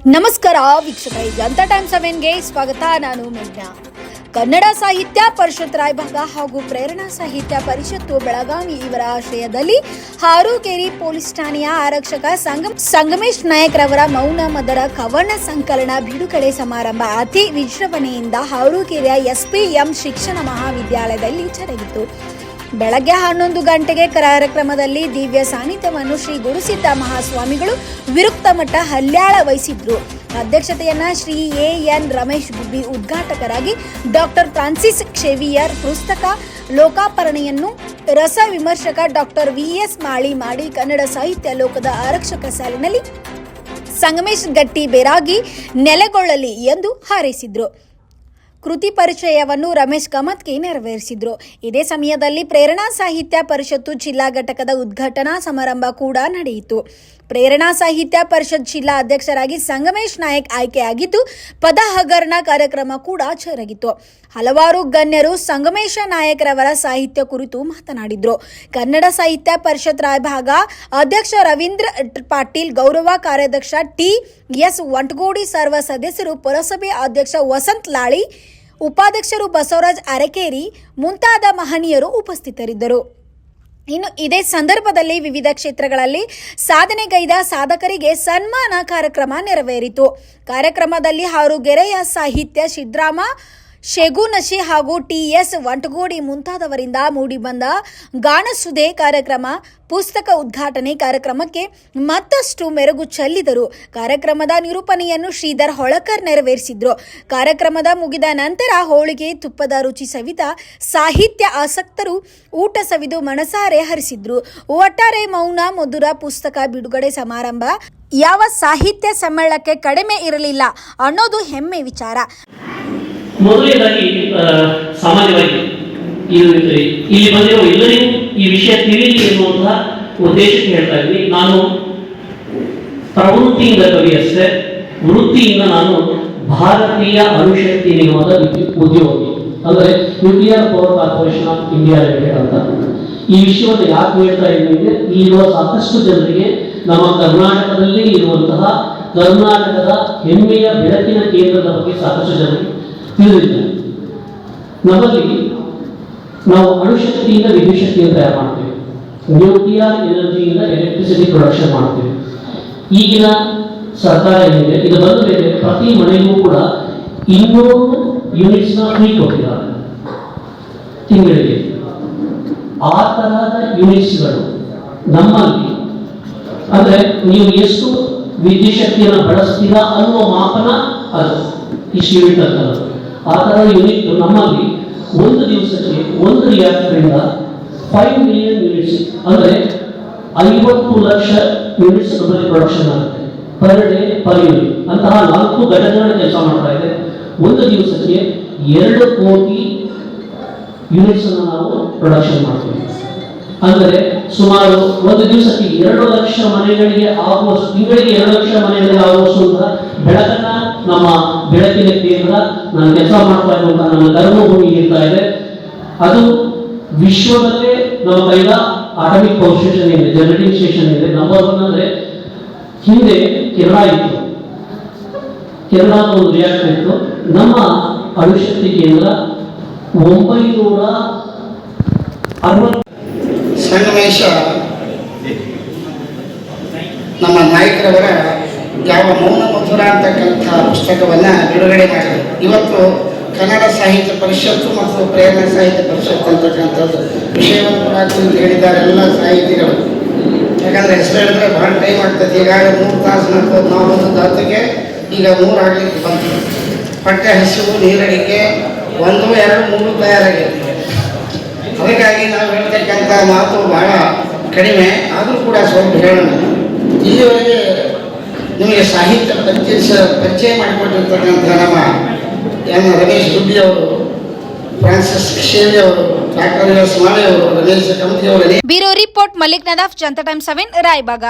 ನಮಸ್ಕಾರ ವೀಕ್ಷಕ ಜನತಾ ಟೈಮ್ ಸೆವೆನ್ಗೆ ಸ್ವಾಗತ, ನಾನು ಮೇಘ್ನಾ. ಕನ್ನಡ ಸಾಹಿತ್ಯ ಪರಿಷತ್ ರಾಯಭಾಗ ಹಾಗೂ ಪ್ರೇರಣಾ ಸಾಹಿತ್ಯ ಪರಿಷತ್ತು ಬೆಳಗಾವಿ ಇವರ ಆಶ್ರಯದಲ್ಲಿ ಹಾರೂಕೇರಿ ಪೊಲೀಸ್ ಠಾಣೆಯ ಆರಕ್ಷಕ ಸಂಗಮ್, ಸಂಗಮೇಶ್ ನಾಯಕ್ ರವರ ಮೌನ ಮದರ ಕವನ ಸಂಕಲನ ಬಿಡುಗಡೆ ಸಮಾರಂಭ ಅತಿ ವಿಜೃಂಭಣೆಯಿಂದ ಹಾರೂಕೇರಿಯ ಎಸ್ಪಿಎಂ ಶಿಕ್ಷಣ ಮಹಾವಿದ್ಯಾಲಯದಲ್ಲಿ ಜರುಗಿತು. ಬೆಳಗ್ಗೆ ಹನ್ನೊಂದು ಗಂಟೆಗೆ ಕಾರ್ಯಕ್ರಮದಲ್ಲಿ ದಿವ್ಯ ಸಾನ್ನಿಧ್ಯವನ್ನು ಶ್ರೀ ಗುರುಸಿದ್ದ ಮಹಾಸ್ವಾಮಿಗಳು ವಿರುಕ್ತ ಮಠ ಹಲ್ಯಾಳ ವಹಿಸಿದ್ರು. ಅಧ್ಯಕ್ಷತೆಯನ್ನ ಶ್ರೀ ಎ ಎನ್ ರಮೇಶ್ ಗುಬ್ಬಿ ಉದ್ಘಾಟಕರಾಗಿ ಡಾಕ್ಟರ್ ಫ್ರಾನ್ಸಿಸ್ ಕ್ಷೇವಿಯರ್ ಪುಸ್ತಕ ಲೋಕಾಪರಣೆಯನ್ನು ರಸ ವಿಮರ್ಶಕ ಡಾಕ್ಟರ್ ವಿ ಎಸ್ ಮಾಳಿ ಮಾಡಿ ಕನ್ನಡ ಸಾಹಿತ್ಯ ಲೋಕದ ಆರಕ್ಷಕ ಸಾಲಿನಲ್ಲಿ ಸಂಗಮೇಶ್ ಗಟ್ಟಿ ಬೇರಾಗಿ ನೆಲೆಗೊಳ್ಳಲಿ ಎಂದು ಹಾರೈಸಿದ್ರು. ಕೃತಿ ಪರಿಚಯವನ್ನು ರಮೇಶ್ ಕಮತ್ಗೆ ನೆರವೇರಿಸಿದ್ರು. ಇದೇ ಸಮಯದಲ್ಲಿ ಪ್ರೇರಣಾ ಸಾಹಿತ್ಯ ಪರಿಷತ್ತು ಜಿಲ್ಲಾ ಘಟಕದ ಉದ್ಘಾಟನಾ ಸಮಾರಂಭ ಕೂಡ ನಡೆಯಿತು. ಪ್ರೇರಣಾ ಸಾಹಿತ್ಯ ಪರಿಷತ್ ಜಿಲ್ಲಾ ಅಧ್ಯಕ್ಷರಾಗಿ ಸಂಗಮೇಶ್ ನಾಯಕ್ ಆಯ್ಕೆಯಾಗಿದ್ದು, ಪದ ಹಗರಣ ಕಾರ್ಯಕ್ರಮ ಕೂಡ ಜರುಗಿತು. ಹಲವಾರು ಗಣ್ಯರು ಸಂಗಮೇಶ ನಾಯಕರವರ ಸಾಹಿತ್ಯ ಕುರಿತು ಮಾತನಾಡಿದ್ರು. ಕನ್ನಡ ಸಾಹಿತ್ಯ ಪರಿಷತ್ ರಾಯಭಾಗ ಅಧ್ಯಕ್ಷ ರವೀಂದ್ರ ಪಾಟೀಲ್, ಗೌರವ ಕಾರ್ಯಾಧ್ಯಕ್ಷ ಟಿ ಎಸ್ ಒಂಟಗೋಡಿ ಸರ್ವ ಸದಸ್ಯರು, ಪುರಸಭೆ ಅಧ್ಯಕ್ಷ ವಸಂತ್ ಲಾಳಿ, ಉಪಾಧ್ಯಕ್ಷರು ಬಸವರಾಜ್ ಅರಕೇರಿ, ಮುಂತಾದ ಮಹನೀಯರು ಉಪಸ್ಥಿತರಿದ್ದರು. ಇನ್ನು ಇದೇ ಸಂದರ್ಭದಲ್ಲಿ ವಿವಿಧ ಕ್ಷೇತ್ರಗಳಲ್ಲಿ ಸಾಧನೆಗೈದ ಸಾಧಕರಿಗೆ ಸನ್ಮಾನ ಕಾರ್ಯಕ್ರಮ ನೆರವೇರಿತು. ಕಾರ್ಯಕ್ರಮದಲ್ಲಿ ಹಾರುಗೆರೆಯ ಸಾಹಿತ್ಯ ಸಿದ್ರಾಮ ಶೆಗುನಶಿ ಹಾಗೂ ಟಿಎಸ್ ವಂಟಗೋಡಿ ಮುಂತಾದವರಿಂದ ಮೂಡಿಬಂದ ಗಾನಸುಧೆ ಕಾರ್ಯಕ್ರಮ ಪುಸ್ತಕ ಉದ್ಘಾಟನೆ ಕಾರ್ಯಕ್ರಮಕ್ಕೆ ಮತ್ತಷ್ಟು ಮೆರುಗು ಚೆಲ್ಲಿದರು. ಕಾರ್ಯಕ್ರಮದ ನಿರೂಪಣೆಯನ್ನು ಶ್ರೀಧರ್ ಹೊಳಕರ್ ನೆರವೇರಿಸಿದ್ರು. ಕಾರ್ಯಕ್ರಮದ ಮುಗಿದ ನಂತರ ಹೋಳಿಗೆ, ತುಪ್ಪದ ರುಚಿ ಸವಿತ ಸಾಹಿತ್ಯ ಆಸಕ್ತರು ಊಟ ಸವಿದು ಮನಸಾರೆ ಹರಿಸಿದ್ರು. ಒಟ್ಟಾರೆ ಮೌನ, ಮಧುರ ಪುಸ್ತಕ ಬಿಡುಗಡೆ ಸಮಾರಂಭ ಯಾವ ಸಾಹಿತ್ಯ ಸಮ್ಮೇಳನಕ್ಕೆ ಕಡಿಮೆ ಇರಲಿಲ್ಲ ಅನ್ನೋದು ಹೆಮ್ಮೆ ವಿಚಾರ. ಮೊದಲನೇದಾಗಿ ಸಾಮಾನ್ಯವಾಗಿ ಇಲ್ಲಿ ಇಲ್ಲಿ ಬಂದಿರೋ ಎಲ್ಲರಿಗೂ ಈ ವಿಷಯ ತಿಳಿಯಲಿ ಎನ್ನುವಂತಹ ಉದ್ದೇಶಕ್ಕೆ ಹೇಳ್ತಾ ಇದ್ದೀನಿ. ನಾನು ಪ್ರವೃತ್ತಿಯಿಂದ ಕವಿ ಅಷ್ಟೇ. ವೃತ್ತಿಯಿಂದ ನಾನು ಭಾರತೀಯ ಅಣುಶಕ್ತಿ ನಿಗಮದ ಉದ್ಯ- ಉದ್ಯೋಗಿ. ಅಂದರೆ nuclear power corporation of India limited ಅಂತ. ಈ ವಿಷಯವನ್ನು ಯಾಕೆ ಹೇಳ್ತಾ ಇದ್ದೀನಿ ಇಲ್ಲಿರುವ ಸಾಕಷ್ಟು ಜನರಿಗೆ ನಮ್ಮ ಕರ್ನಾಟಕದಲ್ಲಿ ಇರುವಂತಹ ಕರ್ನಾಟಕದ ಹೆಮ್ಮೆಯ ಬೆಳಕಿನ ಕೇಂದ್ರದ ಬಗ್ಗೆ ಸಾಕಷ್ಟು ಜನರಿಗೆ ತಿಳಿದಿಲ್ಲ. ನಮ್ಮಲ್ಲಿ ನಾವು ಅಣುಶಕ್ತಿಯಿಂದ ವಿದ್ಯುತ್ ಶಕ್ತಿಯನ್ನು ತಯಾರು ಮಾಡ್ತೇವೆ. ನ್ಯೂಕ್ಲಿಯರ್ ಎನರ್ಜಿಯಿಂದ ಎಲೆಕ್ಟ್ರಿಸಿಟಿ ಪ್ರೊಡಕ್ಷನ್ ಮಾಡ್ತೇವೆ. ಈಗಿನ ಸರ್ಕಾರ ಏನಿದೆ, ಇದು ಬಂದ ಮೇಲೆ ಪ್ರತಿ ಮನೆಗೂ ಕೂಡ ಇನ್ನೂರು ಯೂನಿಟ್ಸ್ನ ಫ್ರೀ ಕೊಟ್ಟಿದ್ದಾರೆ. ತಿಂಗಳಿಗೆ ಆ ತರಹದ ಯೂನಿಟ್ಸ್ಗಳು ನಮ್ಮಲ್ಲಿ, ಅಂದರೆ ನೀವು ಎಷ್ಟು ವಿದ್ಯುತ್ ಶಕ್ತಿಯನ್ನು ಬಳಸ್ತೀರಾ ಅನ್ನುವ ಮಾಪನ ಅದು. ಇಷ್ಟು ಯೂನಿಟ್ ಅಂತ. ಆ ಥರ ಯೂನಿಟ್ ನಮ್ಮಲ್ಲಿ ಒಂದು ದಿವಸಕ್ಕೆ ಒಂದು ರಿಯಾಕ್ಟರಿಂದ ಫೈವ್ ಮಿಲಿಯನ್ ಯೂನಿಟ್ಸ್ ಅಂದ್ರೆ ಐವತ್ತು ಲಕ್ಷ ಯೂನಿಟ್ಸ್ ನಮ್ಮಲ್ಲಿ ಪ್ರೊಡಕ್ಷನ್ ಆಗುತ್ತೆ ಪರ್ ಡೇ ಪರ್ ಯೂನಿಟ್ ಅಂತಹ ನಾಲ್ಕು ಘಟಕಗಳ ಕೆಲಸ ಮಾಡ್ತಾ ಇದೆ. ಒಂದು ದಿವಸಕ್ಕೆ ಎರಡು ಕೋಟಿ ಯೂನಿಟ್ಸ್ ನಾವು ಪ್ರೊಡಕ್ಷನ್ ಮಾಡ್ತೀವಿ. ಅಂದರೆ ಸುಮಾರು ಒಂದು ದಿವಸಕ್ಕೆ ಎರಡು ಲಕ್ಷ ಮನೆಗಳಿಗೆ ಆಗುವಷ್ಟು ತಿಂಗಳಿಗೆ ಎರಡು ಲಕ್ಷ ಮನೆಗಳಿಗೆ ಆಗುವಷ್ಟು ಬೆಳಕನ್ನ ನಮ್ಮ ಬೆಳಕಿನ ಕೇಂದ್ರ ನಾನು ಕೆಲಸ ಮಾಡ್ತಾ ಇರುವಂತಹ ನನ್ನ ಧರ್ಮಭೂಮಿ ಇರ್ತಾ ಇದೆ. ಅದು ವಿಶ್ವದಲ್ಲೇ ನಮ್ಮ ಕೈಲ ಆಟಮಿಕ್ ಪವರ್ ಸ್ಟೇಷನ್ ಇದೆ ಜನರೇಟಿಂಗ್ ಸ್ಟೇಷನ್ ಇದೆ. ನಂಬರ್ ಒನ್ ಅಂದ್ರೆ ಹಿಂದೆ ಕೆನಡಾ ಇತ್ತು. ಕೇರಳ ಒಂದು ರಿಯಾಕ್ಟರ್ ಇತ್ತು. ನಮ್ಮ ಅಣುಶಕ್ತಿ ಕೇಂದ್ರ ಒಂಬೈನೂರ ಅರವತ್ತು ಸಂಗಮೇಶ ನಮ್ಮ ನಾಯಕರವರ ಯಾವ ಮೌನ ಮಧುರ ಅಂತಕ್ಕಂಥ ಪುಸ್ತಕವನ್ನು ಬಿಡುಗಡೆ ಮಾಡಿದರು. ಇವತ್ತು ಕನ್ನಡ ಸಾಹಿತ್ಯ ಪರಿಷತ್ತು ಮತ್ತು ಪ್ರೇರಣಾ ಸಾಹಿತ್ಯ ಪರಿಷತ್ತು ಅಂತಕ್ಕಂಥದ್ದು ವಿಷಯವನ್ನು ಕುರಿತು ಹೇಳಿದ್ದಾರೆ ಎಲ್ಲ ಸಾಹಿತಿಗಳು. ಯಾಕಂದರೆ ಹೆಸರು ಹೇಳಿದ್ರೆ ಭಾಳ ಟೈಮ್ ಆಗ್ತದೆ. ಈಗಾಗಲೇ ಮೂರು ತಾಸು ನಾಲ್ಕು ನಾವು ಒಂದು ಹತ್ತಿಗೆ ಈಗ ಮೂರು ಆಗಲಿಕ್ಕೆ ಬಂತು. ಪಟ್ಟೆ ಹಸಿವು, ನೀರಡಿಕೆ ಒಂದು, ಎರಡು, ಮೂರು ತಯಾರಾಗಿದೆ. ಅದಕ್ಕಾಗಿ ನಾವು ಹೇಳ್ತಕ್ಕಂಥ ಮಾತು ಬಹಳ ಕಡಿಮೆ, ಆದರೂ ಕೂಡ ಸ್ವಲ್ಪ ಹೇಳೋಣ. ಇಲ್ಲಿವರೆಗೆ ನಿಮಗೆ ಸಾಹಿತ್ಯ ಪರಿಚಯ ಪರಿಚಯ ಮಾಡಿಕೊಟ್ಟಿರ್ತಕ್ಕಂಥ ನಮ್ಮ ಎನ್ ರಮೇಶ್ ಗುಬ್ಬಿ ಅವರು, ಫ್ರಾನ್ಸಿಸ್ ಶೇವಿ ಅವರು, ಡಾಕ್ಟರ್ ಸ್ವಾಮಿ ಅವರು, ರಮೇಶ್ ಕಮತಿ ಅವರು bureau report, Mallik Nadaf, Janata time seven, Raibag.